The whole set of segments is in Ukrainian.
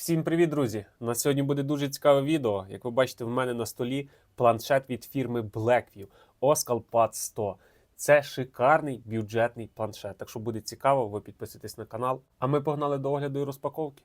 Всім привіт, друзі! На сьогодні буде дуже цікаве відео. Як ви бачите, в мене на столі планшет від фірми Blackview Oscal Pad 100. Це шикарний бюджетний планшет. Так що буде цікаво, ви підписуйтесь на канал. А ми погнали до огляду і розпаковки.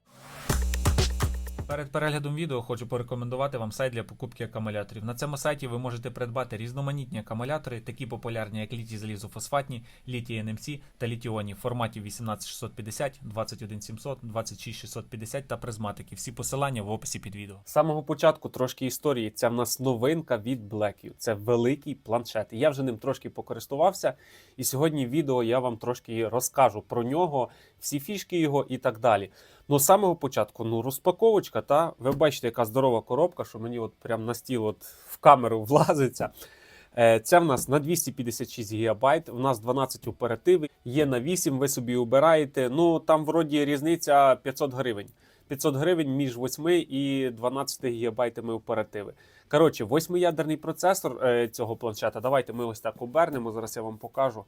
Перед переглядом відео хочу порекомендувати вам сайт для покупки акумуляторів. На цьому сайті ви можете придбати різноманітні акумулятори, такі популярні, як літій залізофосфатні, літій NMC та літіоні в форматі 18650, 21700, 26650 та призматики. Всі посилання в описі під відео. З самого початку трошки історії. Це в нас новинка від Blackview. Це великий планшет. Я вже ним трошки покористувався. І сьогодні в відео я вам трошки розкажу про нього, всі фішки його і так далі. Ну, з самого початку, ну, розпаковочка, та ви бачите, яка здорова коробка, що мені от прям на стіл от в камеру влазиться. Це в нас на 256 ГБ, в нас 12 оперативи, є на 8, ви собі обираєте. Ну там вроді різниця 500 гривень. 500 гривень між 8 і 12 гігабайтами оперативи. Коротше, восьмиядерний процесор е, цього планшета. Давайте ми ось так обернемо. Зараз я вам покажу.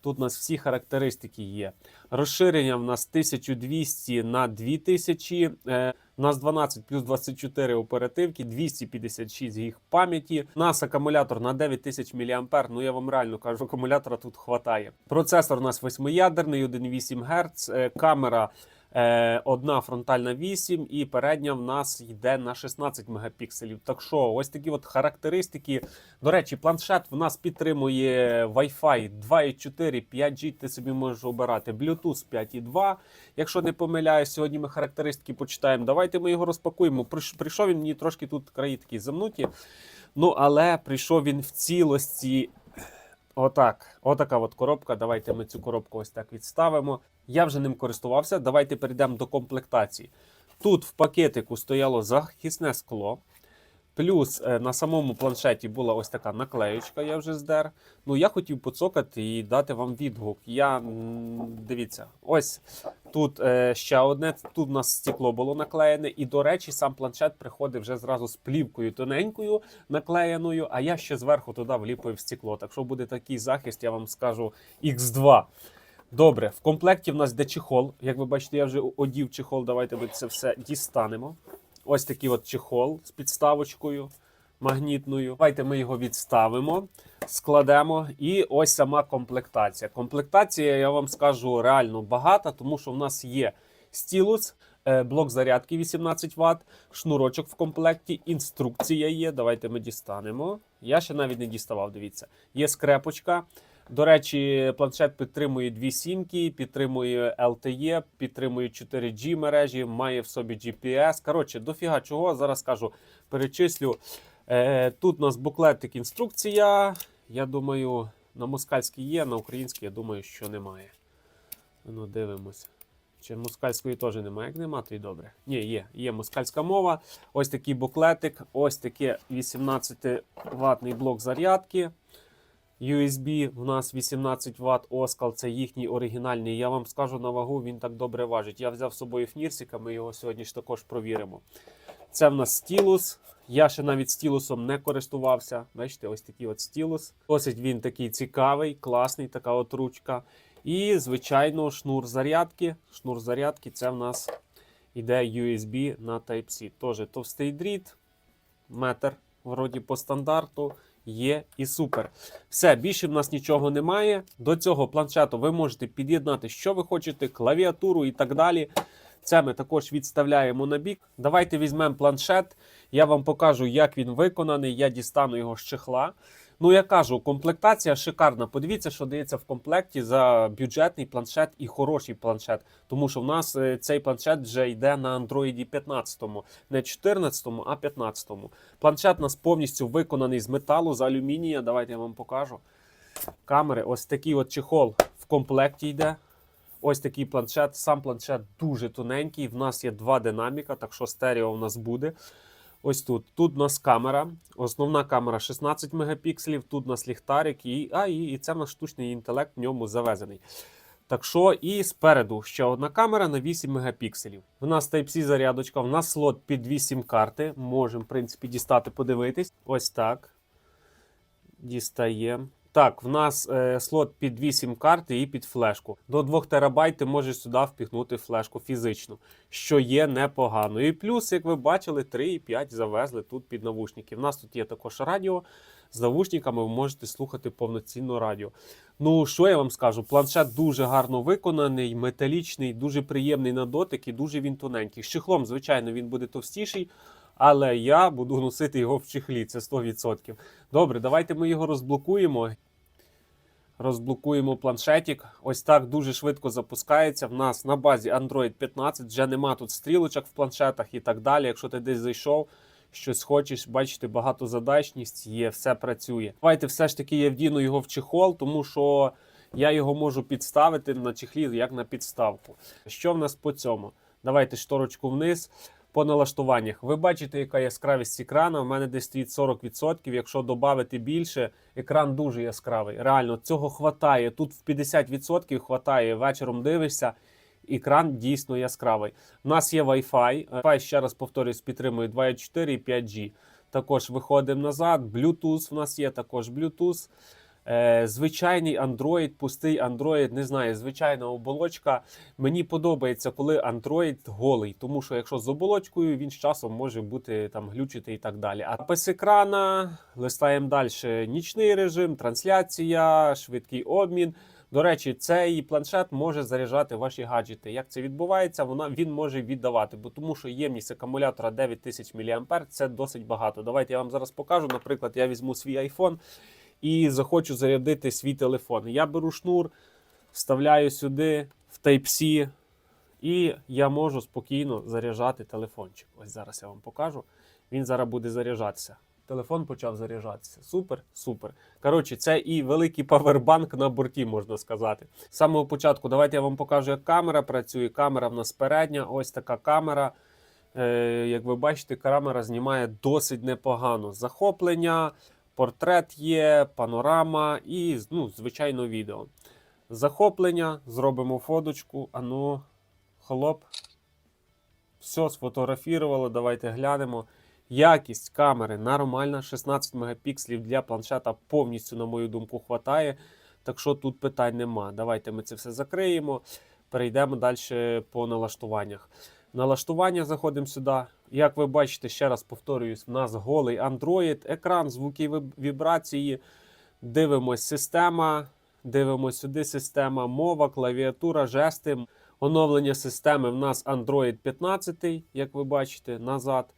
Тут у нас всі характеристики є. Розширення в нас 1200 на 2000. Е, у нас 12 плюс 24 оперативки, 256 гіг пам'яті. У нас акумулятор на 9000 мАч, Ну я вам реально кажу, акумулятора тут хватає. Процесор у нас восьмиядерний, 1,8 Гц. Е, камера одна фронтальна 8 і передня в нас йде на 16 мегапікселів. Так що, ось такі от характеристики. До речі, планшет в нас підтримує Wi-Fi 2.4, 5G. Ти собі можеш обирати Bluetooth 5.2. Якщо не помиляюсь, сьогодні ми характеристики почитаємо. Давайте ми його розпакуємо. Прийшов він мені трошки тут краї такі замнуті. Ну, але прийшов він в цілості. Отак, отака от коробка. Давайте ми цю коробку ось так відставимо. Я вже ним користувався. Давайте перейдемо до комплектації. Тут в пакетику стояло захисне скло. Плюс е, на самому планшеті була ось така наклеючка, я вже здер. Ну, я хотів поцокати і дати вам відгук. Я дивіться, ось тут е, ще одне. Тут у нас стекло було наклеєне, і, до речі, сам планшет приходить вже зразу з плівкою тоненькою наклеєною, а я ще зверху туди вліпив стекло. Так що буде такий захист, я вам скажу X2. Добре, в комплекті в нас йде чехол. Як ви бачите, я вже одів чехол. Давайте ми це все дістанемо. Ось такий от чехол з підставочкою магнітною. Давайте ми його відставимо, складемо. І ось сама комплектація. Комплектація, я вам скажу, реально багата, тому що в нас є стілус, е, блок зарядки 18 Вт, шнурочок в комплекті, інструкція є. Давайте ми дістанемо. Я ще навіть не діставав, дивіться. Є скрепочка. До речі, планшет підтримує дві сімки, підтримує LTE, підтримує 4G мережі, має в собі GPS. Коротше, дофіга чого. Зараз скажу, перечислю. Е, тут у нас буклетик інструкція. Я думаю, на москальській є, на українській, я думаю, що немає. Ну, дивимося. Чи москальської теж немає? Як нема, то й добре. Ні, є, є москальська мова. Ось такий буклетик, ось такий 18 ватний блок зарядки. USB у нас 18 Вт Оскал, це їхній оригінальний. Я вам скажу на вагу, він так добре важить. Я взяв з собою фнірсика, ми його сьогодні ж також провіримо. Це в нас стілус. Я ще навіть стілусом не користувався. Бачите, ось такий от стілус. Досить він такий цікавий, класний, така от ручка. І, звичайно, шнур зарядки. Шнур зарядки це в нас іде USB на Type-C. Теж товстий дріт, метр, вроді по стандарту. Є і супер. Все, більше в нас нічого немає. До цього планшету ви можете під'єднати, що ви хочете, клавіатуру і так далі. Це ми також відставляємо на бік. Давайте візьмемо планшет. Я вам покажу, як він виконаний. Я дістану його з чехла. Ну, я кажу, комплектація шикарна. Подивіться, що дається в комплекті за бюджетний планшет і хороший планшет. Тому що в нас е, цей планшет вже йде на Android 15, не 14, а 15. Планшет у нас повністю виконаний з металу, з алюмінія. Давайте я вам покажу. Камери, ось такий от чехол в комплекті йде. Ось такий планшет. Сам планшет дуже тоненький. В нас є два динаміка, так що стерео у нас буде. Ось тут. Тут у нас камера. Основна камера 16 мегапікселів. Тут у нас ліхтарик, і, а, і, і це в нас штучний інтелект в ньому завезений. Так що, і спереду ще одна камера на 8 мегапікселів. В нас Type-C зарядочка, в нас слот під 8 карти. Можемо, в принципі, дістати, подивитись. Ось так. Дістаємо. Так, в нас е, слот під 8 карт і під флешку. До 2 терабайт ти можеш сюди впіхнути флешку фізично, що є непогано. І плюс, як ви бачили, 3,5 завезли тут під навушники. В нас тут є також радіо. З навушниками ви можете слухати повноцінно радіо. Ну, що я вам скажу? Планшет дуже гарно виконаний, металічний, дуже приємний на дотик і дуже він тоненький. З чехлом, звичайно, він буде товстіший, але я буду носити його в чехлі, це 100%. Добре, давайте ми його розблокуємо. Розблокуємо планшетик. Ось так дуже швидко запускається. В нас на базі Android 15 вже нема тут стрілочок в планшетах і так далі. Якщо ти десь зайшов, щось хочеш, бачите, багатозадачність є, все працює. Давайте все ж таки я вдіну його в чехол, тому що я його можу підставити на чехлі як на підставку. Що в нас по цьому? Давайте шторочку вниз. По налаштуваннях. Ви бачите, яка яскравість екрану. У мене десь стоїть 40%. Якщо додати більше, екран дуже яскравий. Реально, цього хватає. Тут в 50% хватає. Вечором дивишся, екран дійсно яскравий. У нас є Wi-Fi. Wi-Fi, ще раз повторюсь, підтримує 2.4 і 5G. Також виходимо назад. Bluetooth в нас є, також Bluetooth. Е, звичайний Android, пустий Android, не знаю, звичайна оболочка. Мені подобається, коли Android голий, тому що якщо з оболочкою, він з часом може бути там глючити і так далі. А без екрана листаємо далі. Нічний режим, трансляція, швидкий обмін. До речі, цей планшет може заряджати ваші гаджети. Як це відбувається, вона він може віддавати, бо тому що ємність акумулятора 9000 мАh це досить багато. Давайте я вам зараз покажу. Наприклад, я візьму свій iPhone і захочу зарядити свій телефон. Я беру шнур, вставляю сюди в Type-C, і я можу спокійно заряджати телефончик. Ось зараз я вам покажу. Він зараз буде заряджатися. Телефон почав заряджатися. Супер, супер. Коротше, це і великий павербанк на борті, можна сказати. З самого початку, давайте я вам покажу, як камера працює. Камера в нас передня, ось така камера. Е, як ви бачите, камера знімає досить непогано. Захоплення, портрет є, панорама і, ну, звичайно, відео. Захоплення, зробимо фоточку. Ану, хлоп. Все, сфотографувало, давайте глянемо. Якість камери нормальна, 16 мегапікселів для планшета повністю, на мою думку, хватає. Так що тут питань нема. Давайте ми це все закриємо. Перейдемо далі по налаштуваннях. Налаштування заходимо сюди. Як ви бачите, ще раз повторююсь, в нас голий Android, екран, звуки вібрації. Дивимось система. Дивимось сюди система, мова, клавіатура, жести. Оновлення системи в нас Android 15, як ви бачите, назад.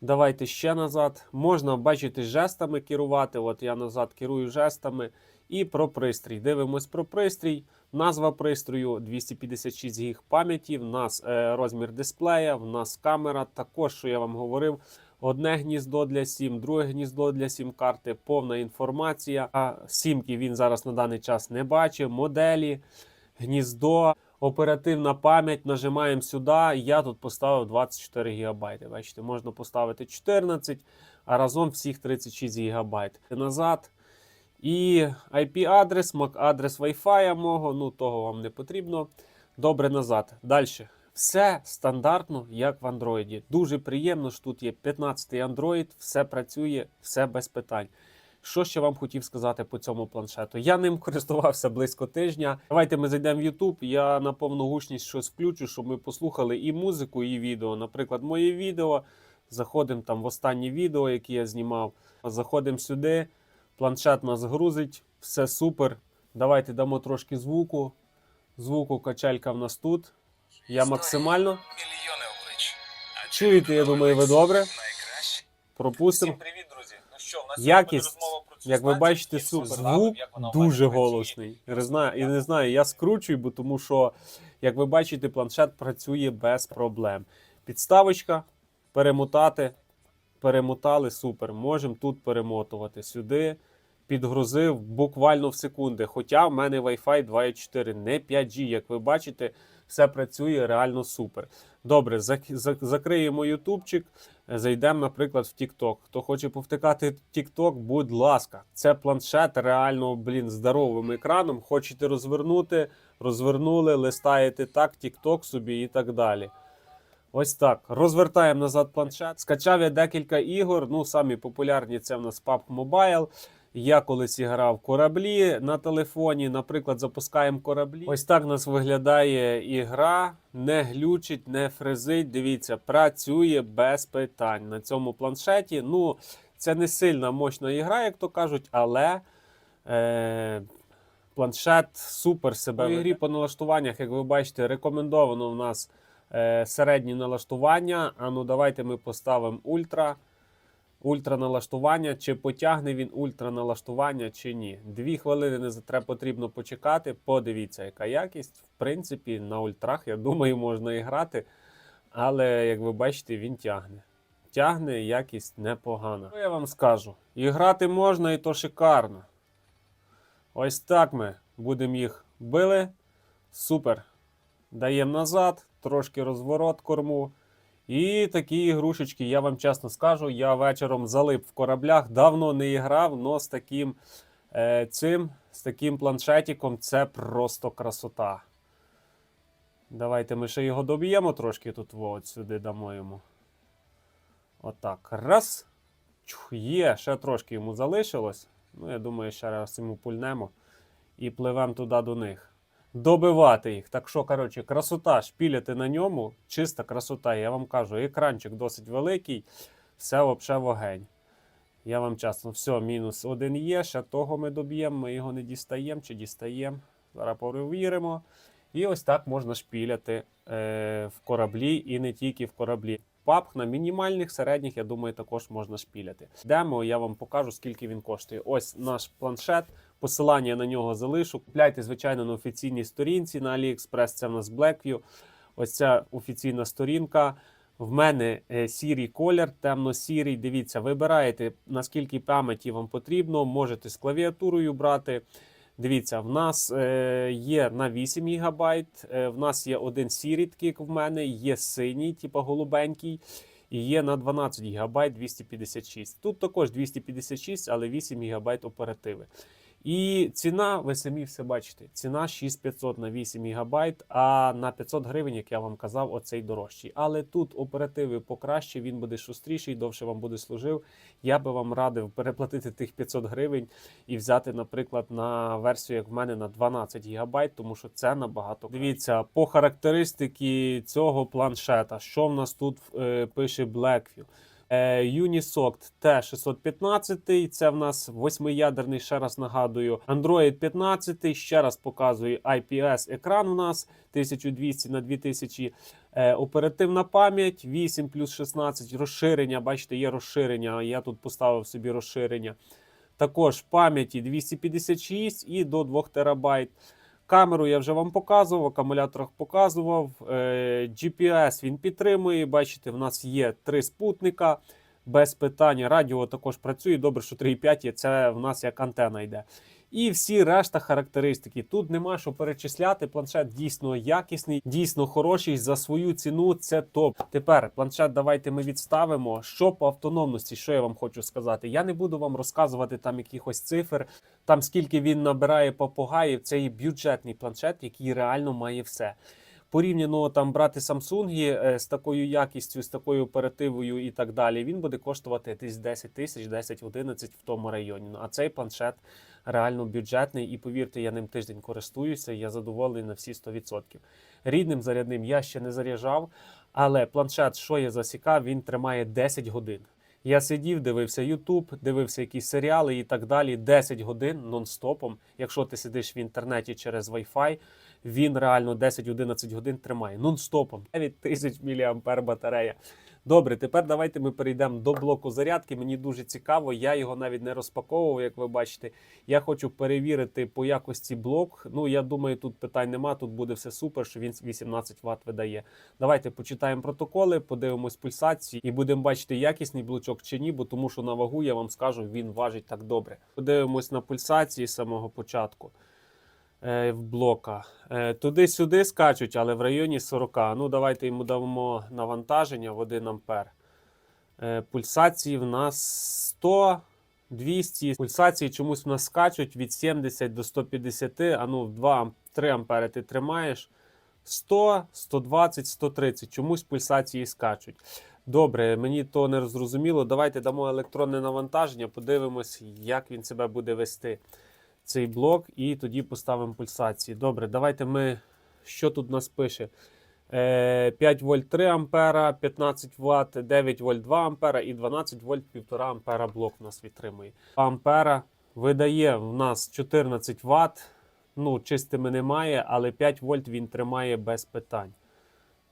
Давайте ще назад. Можна, бачите, жестами керувати. От я назад керую жестами. І про пристрій. Дивимось про пристрій. Назва пристрою 256 гіг пам'яті. В нас е, розмір дисплея, в нас камера. Також, що я вам говорив, одне гніздо для сім, друге гніздо для сім карти, повна інформація. А сімки він зараз на даний час не бачить. Моделі, гніздо. Оперативна пам'ять нажимаємо сюди. Я тут поставив 24 ГБ. Бачите, можна поставити 14, а разом всіх 36 ГБ. Назад. І IP-адрес, MAC-адрес Wi-Fi мого, ну того вам не потрібно. Добре назад. Далі. Все стандартно, як в Android. Дуже приємно, що тут є 15-й Android, все працює, все без питань. Що ще вам хотів сказати по цьому планшету? Я ним користувався близько тижня. Давайте ми зайдемо в YouTube. Я на повну гучність щось включу, щоб ми послухали і музику, і відео. Наприклад, моє відео. Заходимо там в останнє відео, яке я знімав. Заходимо сюди. Планшет нас грузить, все супер. Давайте дамо трошки звуку. Звуку качелька в нас тут. Я максимально. Чуєте, я думаю, ви добре. Пропустимо. Привіт, друзі. Ну що, в нас Якість, Як ви бачите, Звук дуже голосний. Не знаю, і не знаю, я скручую, бо тому що, як ви бачите, планшет працює без проблем. Підставочка, перемотати, перемотали, супер. Можемо тут перемотувати сюди. Підгрузив буквально в секунди. Хоча в мене Wi-Fi 2.4, не 5G, як ви бачите, все працює реально супер. Добре, зак- зак- закриємо ютубчик, зайдемо, наприклад, в TikTok. Хто хоче повтикати TikTok, будь ласка, це планшет реально, блін, здоровим екраном. Хочете розвернути, розвернули, листаєте так, TikTok собі і так далі. Ось так. Розвертаємо назад планшет. Скачав я декілька ігор. Ну, самі популярні це в нас PUBG Mobile. Я колись грав кораблі на телефоні. Наприклад, запускаємо кораблі. Ось так у нас виглядає ігра. Не глючить, не фризить. Дивіться, працює без питань на цьому планшеті. Ну, це не сильна мощна ігра, як то кажуть, але. Е- Планшет супер себе в ігрі по налаштуваннях, як ви бачите, рекомендовано в нас середні налаштування. А ну давайте ми поставимо ультра. Ультра налаштування, чи потягне він ультра налаштування, чи ні. Дві хвилини не треба потрібно почекати. Подивіться, яка якість. В принципі, на ультрах, я думаю, можна і грати. Але, як ви бачите, він тягне. Тягне, якість непогана. Що я вам скажу? І грати можна, і то шикарно. Ось так ми будемо їх били. Супер. Даємо назад, трошки розворот корму. І такі ігрушечки, я вам чесно скажу, я вечором залип в кораблях, давно не грав, але з таким е, цим, з таким планшетиком це просто красота. Давайте ми ще його доб'ємо трошки тут, от сюди дамо йому. Отак. Раз. Чух, є, ще трошки йому залишилось. Ну, я думаю, ще раз йому пульнемо і пливемо туди до них. Добивати їх. Так що, коротше, красота, шпіляти на ньому, чиста красота. Я вам кажу, екранчик досить великий, все взагалі вогень. Я вам чесно, все, мінус один є, ще того ми доб'ємо, ми його не дістаємо чи дістаємо. Зараз перевіримо. І ось так можна шпіляти е, в кораблі і не тільки в кораблі. Папх на мінімальних, середніх, я думаю, також можна шпіляти. Демо, я вам покажу, скільки він коштує. Ось наш планшет. Посилання на нього залишу. Купляйте, звичайно, на офіційній сторінці на AliExpress. Це в нас Blackview. Ось ця офіційна сторінка. В мене е, сірий колір, темно-сірий. Дивіться, вибираєте, наскільки пам'яті вам потрібно. Можете з клавіатурою брати. Дивіться, в нас е, є на 8 ГБ, е, в нас є один сірий, такий, як в мене, є синій, типу голубенький, і є на 12 ГБ 256. Тут також 256, але 8 ГБ оперативи. І ціна, ви самі все бачите, ціна 6500 на 8 ГБ, а на 500 гривень, як я вам казав, оцей дорожчий. Але тут оперативи покраще, він буде шустріший, довше вам буде служив. Я би вам радив переплатити тих 500 гривень і взяти, наприклад, на версію, як в мене, на 12 ГБ, тому що це набагато. Дивіться, по характеристики цього планшета, що в нас тут е, пише Blackview. Е, Unisoc T615, це в нас восьмиядерний, ще раз нагадую. Android 15, ще раз показую IPS екран у нас 1200 на 2000. Е, оперативна пам'ять 8 плюс 16 розширення. Бачите, є розширення. Я тут поставив собі розширення. Також пам'яті 256 і до 2 терабайт. Камеру я вже вам показував, акумуляторах показував. Е, GPS він підтримує. Бачите, в нас є три спутника без питання. Радіо також працює. Добре, що 3,5 є. Це в нас як антена йде. І всі решта характеристики. Тут нема що перечисляти. Планшет дійсно якісний, дійсно хороший. За свою ціну це топ. Тепер планшет давайте ми відставимо. Що по автономності, що я вам хочу сказати? Я не буду вам розказувати там якихось цифр, там скільки він набирає попугаїв. Це і бюджетний планшет, який реально має все. Порівняно там брати Samsung е, з такою якістю, з такою оперативою і так далі, він буде коштувати десь 10 тисяч, 10-11 в тому районі. Ну, а цей планшет реально бюджетний, і повірте, я ним тиждень користуюся, я задоволений на всі 100%. Рідним зарядним я ще не заряджав, але планшет, що я засікав, він тримає 10 годин. Я сидів, дивився YouTube, дивився якісь серіали і так далі. 10 годин нон-стопом. Якщо ти сидиш в інтернеті через Wi-Fi, він реально 10-11 годин тримає нон-стопом. 9 тисяч мАh батарея. Добре, тепер давайте ми перейдемо до блоку зарядки. Мені дуже цікаво, я його навіть не розпаковував, як ви бачите. Я хочу перевірити по якості блок. Ну, я думаю, тут питань нема, тут буде все супер, що він 18 Вт видає. Давайте почитаємо протоколи, подивимось пульсації і будемо бачити, якісний блочок чи ні, бо тому що на вагу я вам скажу, він важить так добре. Подивимось на пульсації з самого початку. Е, В блока. Е, Туди-сюди скачуть, але в районі 40. Ну, давайте йому дамо навантаження в 1 ампер. Е, Пульсації в нас 100, 200. Пульсації чомусь в нас скачуть від 70 до 150, а ну в 2, 3 ампери ти тримаєш. 100, 120, 130. Чомусь пульсації скачуть. Добре, мені то не зрозуміло. Давайте дамо електронне навантаження, подивимось, як він себе буде вести. Цей блок, і тоді поставимо пульсації. Добре, давайте ми. Що тут нас пише? Е, 5 вольт 3 ампера, 15 Вт, 9 вольт 2 ампера і 12 вольт 1,5 ампера блок у нас відтримує. 2 ампера видає в нас 14 Вт. Ну, чистими немає, але 5 вольт він тримає без питань.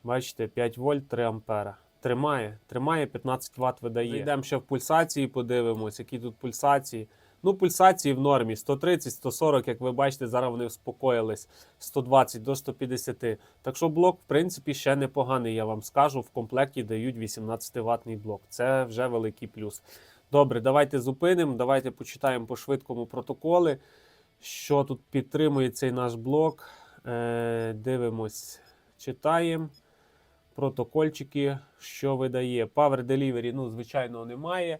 Бачите, 5 вольт 3 ампера. Тримає, тримає 15 Вт видає. Йдемо ще в пульсації, подивимось, які тут пульсації. Ну, пульсації в нормі 130, 140, як ви бачите, зараз вони успокоїлись 120 до 150. Так що блок, в принципі, ще непоганий, я вам скажу. В комплекті дають 18 ватний блок. Це вже великий плюс. Добре, давайте зупинимо. Давайте почитаємо по швидкому протоколи, що тут підтримує цей наш блок. Е, дивимось, читаємо. Протокольчики, що видає. Power Delivery, ну, звичайно, немає.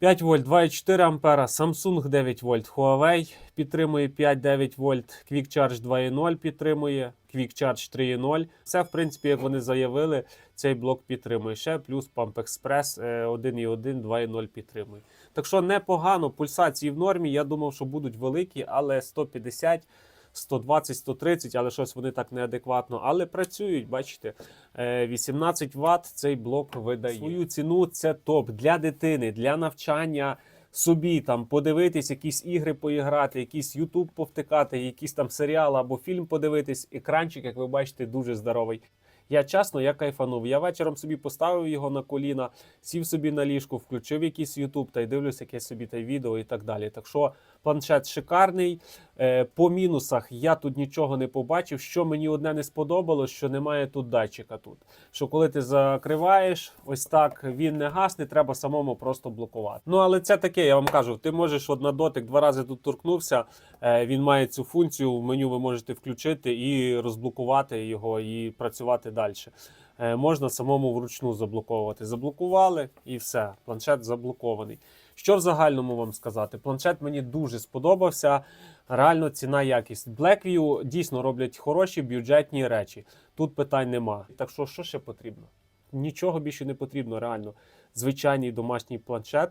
5 вольт 2,4 ампера, Samsung 9 вольт, Huawei підтримує 5-9 вольт, Quick Charge 2.0 підтримує, Quick Charge 3.0. Все, в принципі, як вони заявили, цей блок підтримує. Ще плюс Pump Express е, 1.1, 2.0 підтримує. Так що непогано, пульсації в нормі. Я думав, що будуть великі, але 150. 120, 130, але щось вони так неадекватно. Але працюють, бачите, Е, 18 Вт цей блок видає. Свою ціну це топ для дитини, для навчання собі там подивитись, якісь ігри поіграти, якийсь Ютуб повтикати, якийсь там серіал або фільм подивитись. Екранчик, як ви бачите, дуже здоровий. Я чесно, я кайфанув. Я вечором собі поставив його на коліна, сів собі на ліжку, включив якийсь Ютуб та й дивлюсь якесь собі та відео і так далі. Так що планшет шикарний. Е, По мінусах я тут нічого не побачив. Що мені одне не сподобалось, що немає тут датчика тут. Що коли ти закриваєш, ось так він не гасне, треба самому просто блокувати. Ну але це таке, я вам кажу. Ти можеш от на дотик два рази тут торкнувся. е, Він має цю функцію. В меню ви можете включити і розблокувати його, і працювати далі. Е, Можна самому вручну заблоковувати. Заблокували і все. Планшет заблокований. Що в загальному вам сказати? Планшет мені дуже сподобався. Реально ціна якість. Blackview дійсно роблять хороші бюджетні речі. Тут питань нема. Так що, що ще потрібно? Нічого більше не потрібно, реально. Звичайний домашній планшет